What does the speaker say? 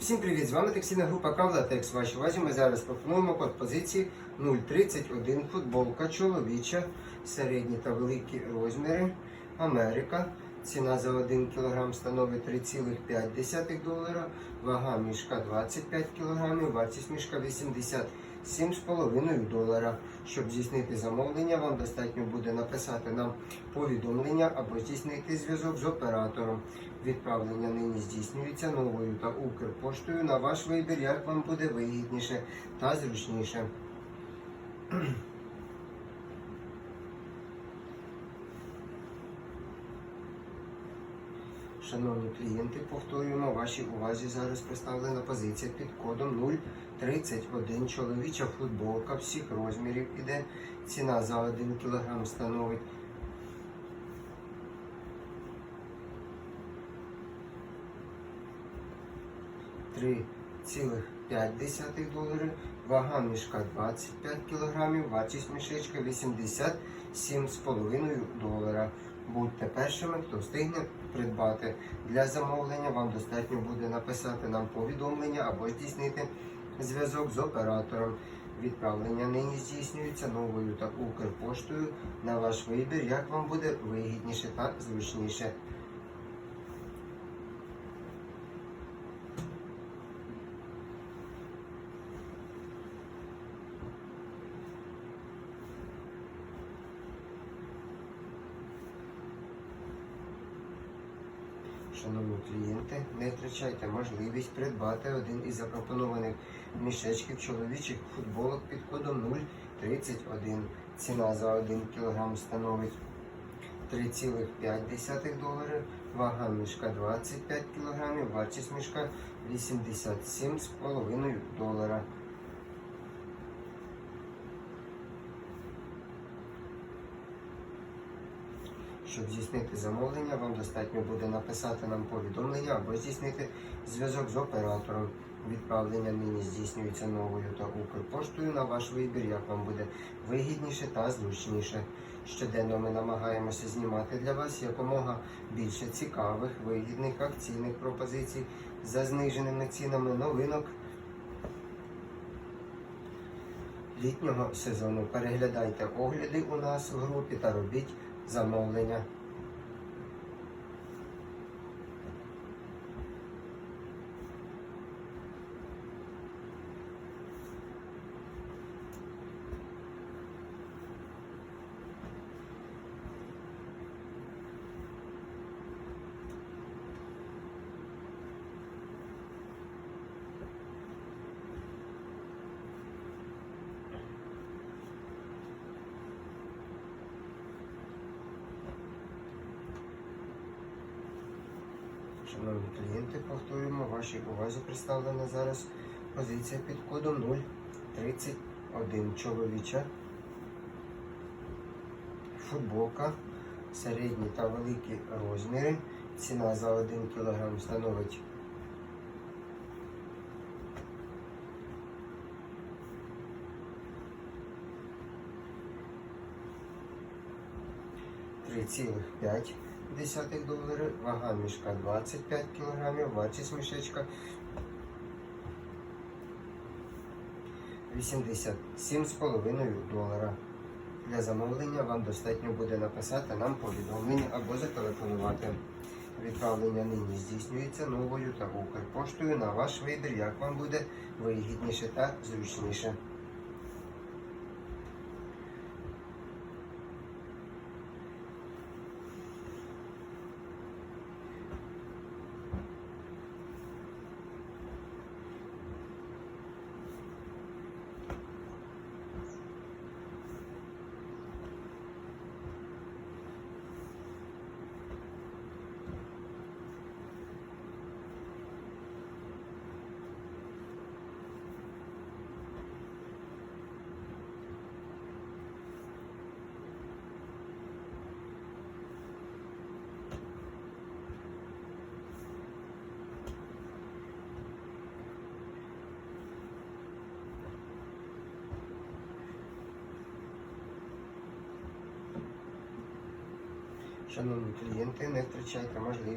Всім привіт! З вами таксійна група Кавлатекс. Вашій увазі ми зараз пропонуємо код позиції 031 футболка чоловіча, середні та великі розміри. Америка. Ціна за 1 кг становить 3,5 долара, вага мішка 25 кг, вартість мішка 87,5 долара. Щоб здійснити замовлення, вам достатньо буде написати нам повідомлення або здійснити зв'язок з оператором. Відправлення нині здійснюється новою та Укрпоштою на ваш вибір, як вам буде вигідніше та зручніше. Шановні клієнти, повторюємо, вашій увазі зараз представлена позиція під кодом 031. Чоловіча футболка всіх розмірів іде. Ціна за 1 кг становить 3,5 доларів, вага мішка 25 кг, вартість мішечка 87,5 долара. Будьте першими, хто встигне придбати. Для замовлення вам достатньо буде написати нам повідомлення або здійснити зв'язок з оператором. Відправлення нині здійснюється новою та Укрпоштою на ваш вибір, як вам буде вигідніше та зручніше. Шановні клієнти, не втрачайте можливість придбати один із запропонованих мішечків чоловічих футболок під кодом 031. Ціна за 1 кг становить 3,5 доларів, вага мішка 25 кг, вартість мішка 87,5 долара. Щоб здійснити замовлення, вам достатньо буде написати нам повідомлення або здійснити зв'язок з оператором. Відправлення нині здійснюється новою та Укрпоштою на ваш вибір, як вам буде вигідніше та зручніше. Щоденно ми намагаємося знімати для вас якомога більше цікавих, вигідних акційних пропозицій за зниженими цінами новинок літнього сезону. Переглядайте огляди у нас в групі та робіть замовлення. Шановні клієнти, повторюємо, вашій увазі представлена зараз позиція під кодом 031 чоловіча. Футболка, середні та великі розміри. Ціна за 1 кг становить 3,5 десятих доларів, вага мішка 25 кг, вартість мішечка 87,5 долара. Для замовлення вам достатньо буде написати нам повідомлення або зателефонувати. Відправлення нині здійснюється новою та Укрпоштою на ваш вибір, як вам буде вигідніше та зручніше. Шановні клієнти, не втрачайте можливість.